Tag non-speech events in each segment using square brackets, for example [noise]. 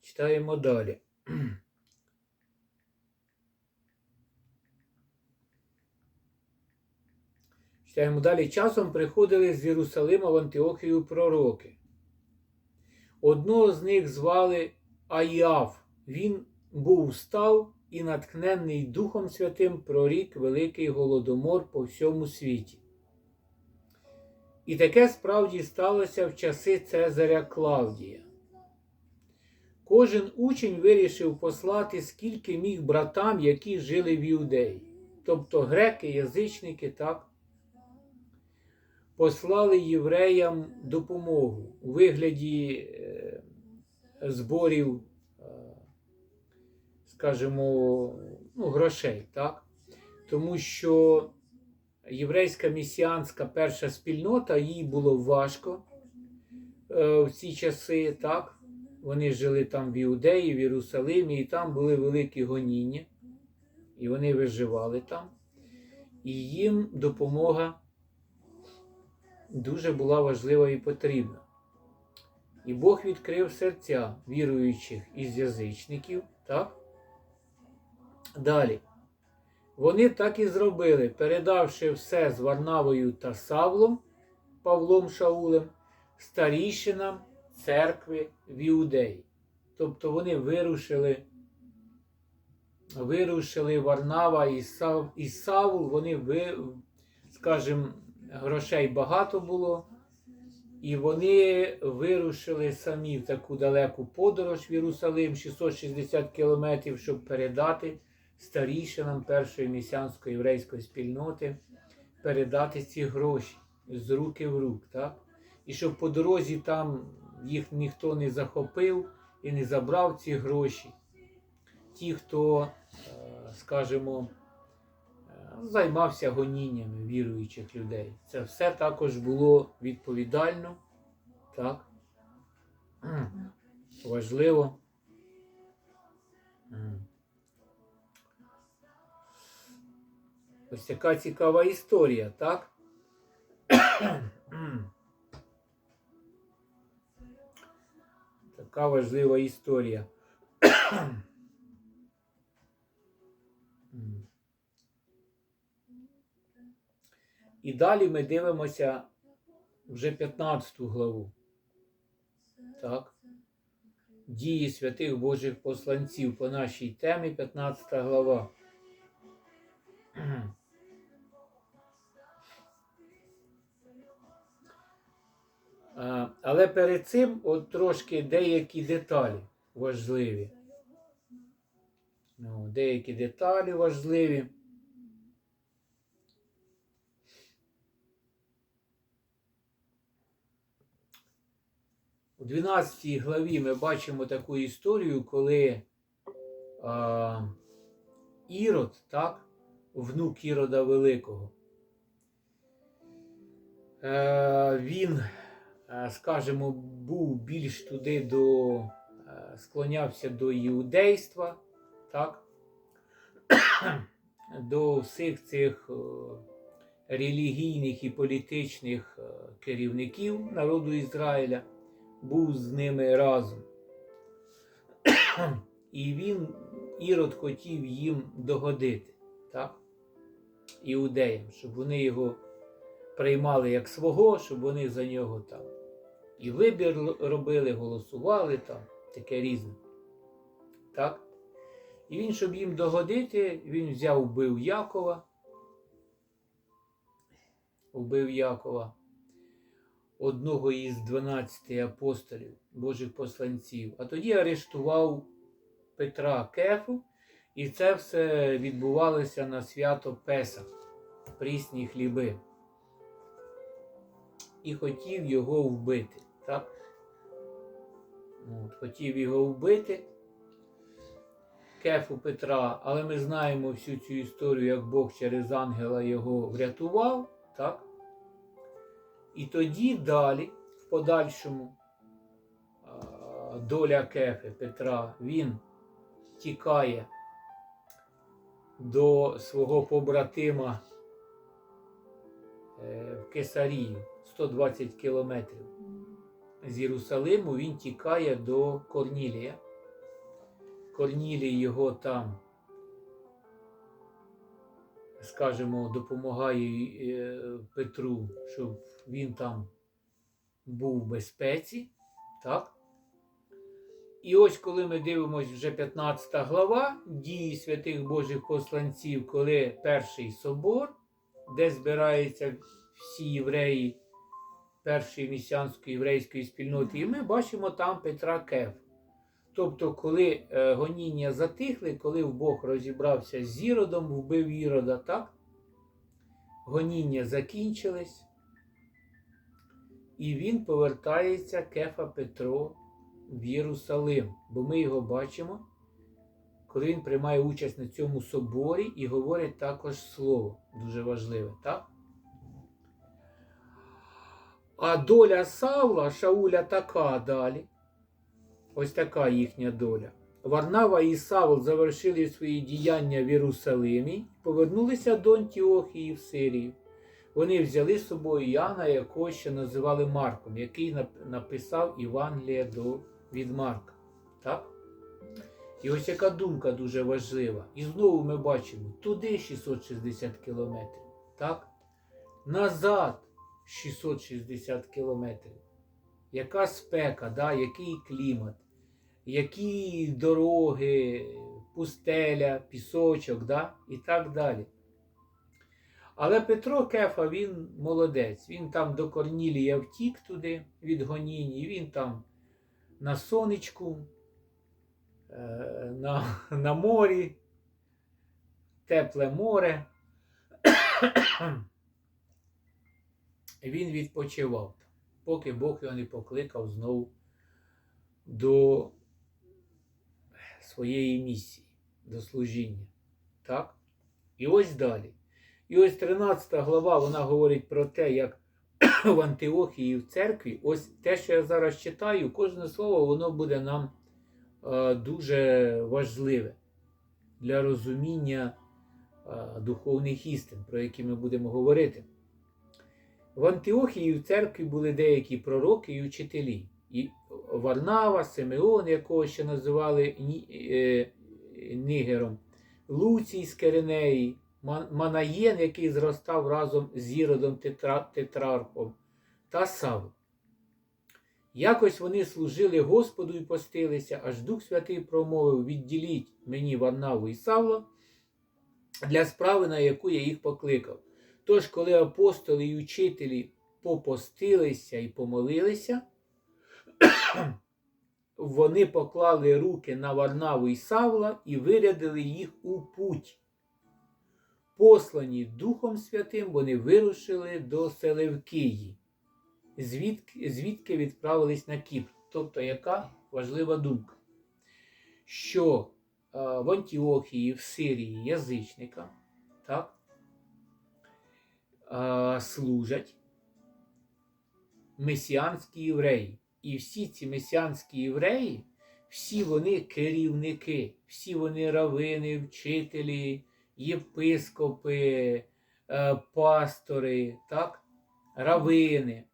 Читаємо далі. Читаємо далі. Часом приходили з Єрусалима в Антиохію пророки. Одного з них звали Аїав. Він був став і натхненний Духом Святим прорік великий голодомор по всьому світі. І таке справді сталося в часи Цезаря Клавдія. Кожен учень вирішив послати скільки міг братам, які жили в Іудеї. Тобто греки, язичники, так, послали євреям допомогу у вигляді е, зборів, е, скажімо, ну, грошей, так? Тому що єврейська місіанська перша спільнота, їй було важко е, в ці часи, так? Вони жили там в Іудеї, в Єрусалимі, і там були великі гоніння, і вони виживали там. І їм допомога дуже була важлива і потрібна. І Бог відкрив серця віруючих із язичників. так? Далі. Вони так і зробили, передавши все з Варнавою та Савлом, Павлом Шаулем, старішинам церкви в Іудеї. Тобто вони вирушили, вирушили Варнава і, Сав, і Савл, вони, ви, скажімо, грошей багато було, і вони вирушили самі в таку далеку подорож в Єрусалим, 660 кілометрів, щоб передати старішинам першої місіанської єврейської спільноти, передати ці гроші з руки в рук. так? І щоб по дорозі там їх ніхто не захопив і не забрав ці гроші. Ті, хто, скажімо, займався гоніннями віруючих людей. Це все також було відповідально, так? Важливо. Ось така цікава історія, так? Така важлива історія. І далі ми дивимося вже 15 главу. Так? Дії святих Божих посланців по нашій темі 15 глава. Але перед цим от трошки деякі деталі важливі. Ну, Деякі деталі важливі. У 12 главі ми бачимо таку історію, коли а, Ірод, так, внук Ірода Великого, е, він скажімо, був більш туди до, е, склонявся до іудейства, так? [coughs] до всіх цих е, релігійних і політичних керівників народу Ізраїля, був з ними разом. [coughs] І він, Ірод, хотів їм догодити, так? іудеям, щоб вони його приймали як свого, щоб вони за нього там і вибір робили, голосували там, таке різне. Так? І він, щоб їм догодити, він взяв, вбив Якова, вбив Якова, одного із 12 апостолів, Божих посланців, а тоді арештував Петра Кефу, і це все відбувалося на свято Песах, прісні хліби. І хотів його вбити. Так? От, Хотів його вбити Кефу Петра, але ми знаємо всю цю історію, як Бог через ангела його врятував. так? І тоді далі, в подальшому, доля Кефи Петра, він тікає до свого побратима е, в Кесарію 120 кілометрів з Єрусалиму він тікає до Корнілія. Корнілій його там, скажімо, допомагає е, Петру, щоб він там був в безпеці. Так? І ось коли ми дивимося вже 15 глава дії святих Божих посланців, коли перший собор, де збираються всі євреї першої місіанської єврейської спільноти, і ми бачимо там Петра Кев. Тобто, коли е, гоніння затихли, коли Бог розібрався з Іродом, вбив Ірода, так? Гоніння закінчились, і він повертається Кефа Петро в Єрусалим, бо ми його бачимо, коли він приймає участь на цьому соборі і говорить також слово, дуже важливе, так? А доля Савла, Шауля така далі. Ось така їхня доля. Варнава і Савл завершили свої діяння в Єрусалимі, повернулися до Антіохії в Сирію. Вони взяли з собою Яна, якого ще називали Марком, який написав Євангелія до, від Марка. Так? І ось яка думка дуже важлива. І знову ми бачимо туди 660 кілометрів, так? назад 660 кілометрів. Яка спека, да? який клімат, які дороги, пустеля, пісочок, да? і так далі. Але Петро Кефа, він молодець. Він там до Корнілія втік туди від гонінь, і він там на сонечку, е, на, на морі, тепле море. Він відпочивав, поки Бог його не покликав знову до своєї місії, до служіння. Так? І ось далі. І ось 13 глава вона говорить про те, як [clears throat] в Антиохії в церкві, ось те, що я зараз читаю, кожне слово воно буде нам е, дуже важливе для розуміння е, духовних істин, про які ми будемо говорити. В Антиохії в церкві були деякі пророки і учителі. І Варнава, Симеон, якого ще називали е, Нігером, Луцій з Керенеї, Манаєн, який зростав разом з Іродом Тетра- Тетрархом, та Савл. Якось вони служили Господу і постилися, аж Дух Святий промовив: відділіть мені Варнаву і Савла для справи, на яку я їх покликав. Тож, коли апостоли і учителі попостилися і помолилися, [clears throat] вони поклали руки на Варнаву і Савла і вирядили їх у путь. Послані Духом Святим, вони вирушили до Селевкії, звідки, звідки відправились на Кіпр. Тобто, яка важлива думка, що е, в Антіохії, в Сирії язичникам, так, е, служать месіанські євреї. І всі ці месіанські євреї, всі вони керівники, всі вони равини, вчителі, єпископи, е, пастори, так? равини,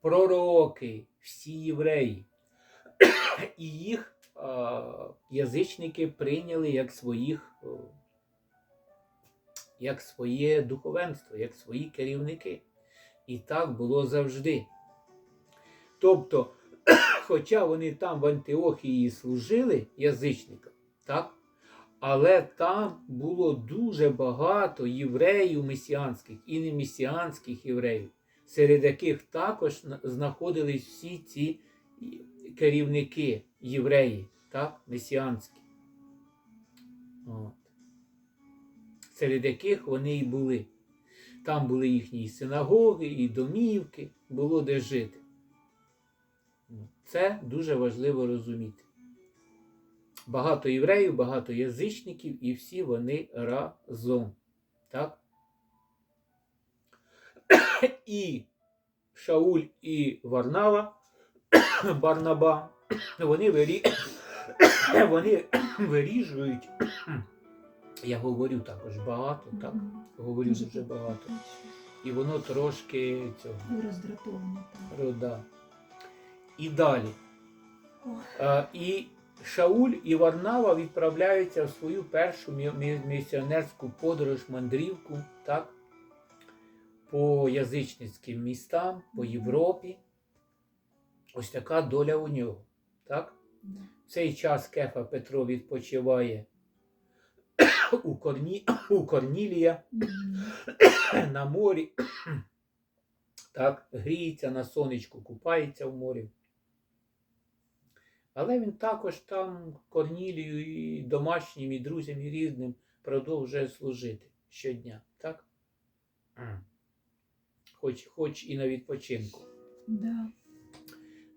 пророки, всі євреї. І їх е, язичники прийняли як своїх, е, як своє духовенство, як свої керівники. І так було завжди. Тобто, [clears throat] хоча вони там в Антиохії служили язичникам, так? але там було дуже багато євреїв месіанських і не месіанських євреїв, серед яких також знаходились всі ці керівники євреї, так? месіанські. От. Серед яких вони і були. Там були їхні синагоги, і домівки, було де жити. Це дуже важливо розуміти. Багато євреїв, багато язичників, і всі вони разом. Так? [coughs] І Шауль і Варнава, [coughs] Барнаба, вони, вирі... [coughs] вони виріжують. Я говорю також багато, так? Говорю дуже багато. І воно трошки цього Роздратовано. так. рода. І далі. Е, І Шауль і Варнава відправляються в свою першу мі- мі- місіонерську подорож, мандрівку, так? по язичницьким містам, по Європі. Ось така доля у нього. Так? В цей час Кефа Петро відпочиває у, Корні... у Корнілія на морі. Так, гріється на сонечку, купається в морі. Але він також там Корнілію і домашнім, і друзям, і рідним продовжує служити щодня. Так? Хоч, хоч і на відпочинку. Да.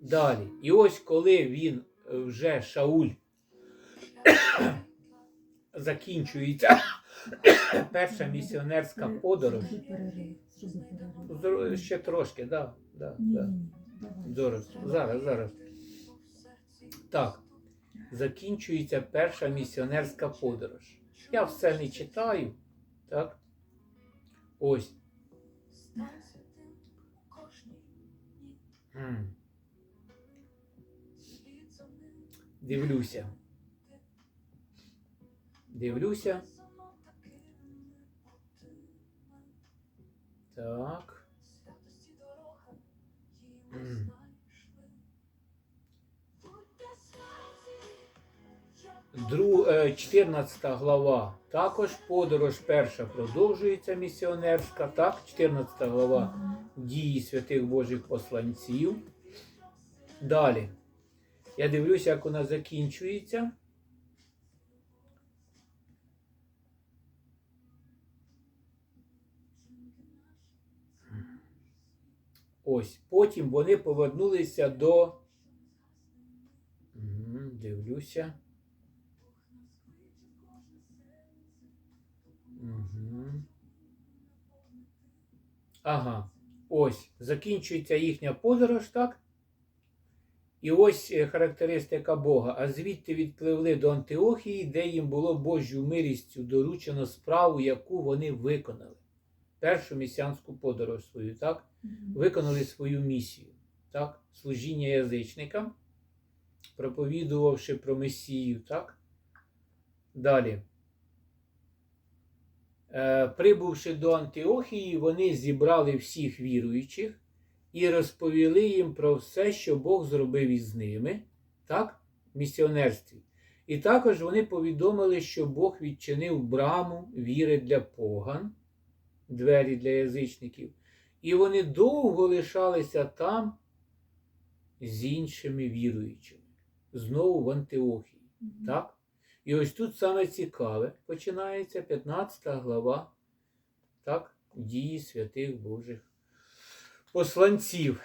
Далі. І ось коли він е, вже Шауль закінчується [coughs] перша місіонерська подорож. Перерив. Зро- Ще трошки, да, да, да. давай. Зараз, зараз, зараз. Так. Закінчується перша місіонерська подорож. Я все не читаю. Так? Ось. Дивлюся. Дивлюся. Так. М. Дру, е, 14 глава. Також подорож перша продовжується місіонерська. Так, 14 глава дії святих Божих посланців. Далі. Я дивлюся, як вона закінчується. Ось. Потім вони повернулися до. Мгм, Дивлюся. Мгм. Ага. Ось. Закінчується їхня подорож, так? І ось е, характеристика Бога. А звідти відпливли до Антиохії, де їм було Божою милістю доручено справу, яку вони виконали. Першу місіанську подорож свою, так? Виконали свою місію, так? служіння язичникам, проповідувавши про Месію. Так? Далі. Е, прибувши до Антиохії, вони зібрали всіх віруючих і розповіли їм про все, що Бог зробив із ними, так? в місіонерстві. І також вони повідомили, що Бог відчинив браму віри для поган, двері для язичників. І вони довго лишалися там з іншими віруючими, знову в Антиохії. Мгм. Так? І ось тут саме цікаве починається 15 глава так, дії святих Божих посланців.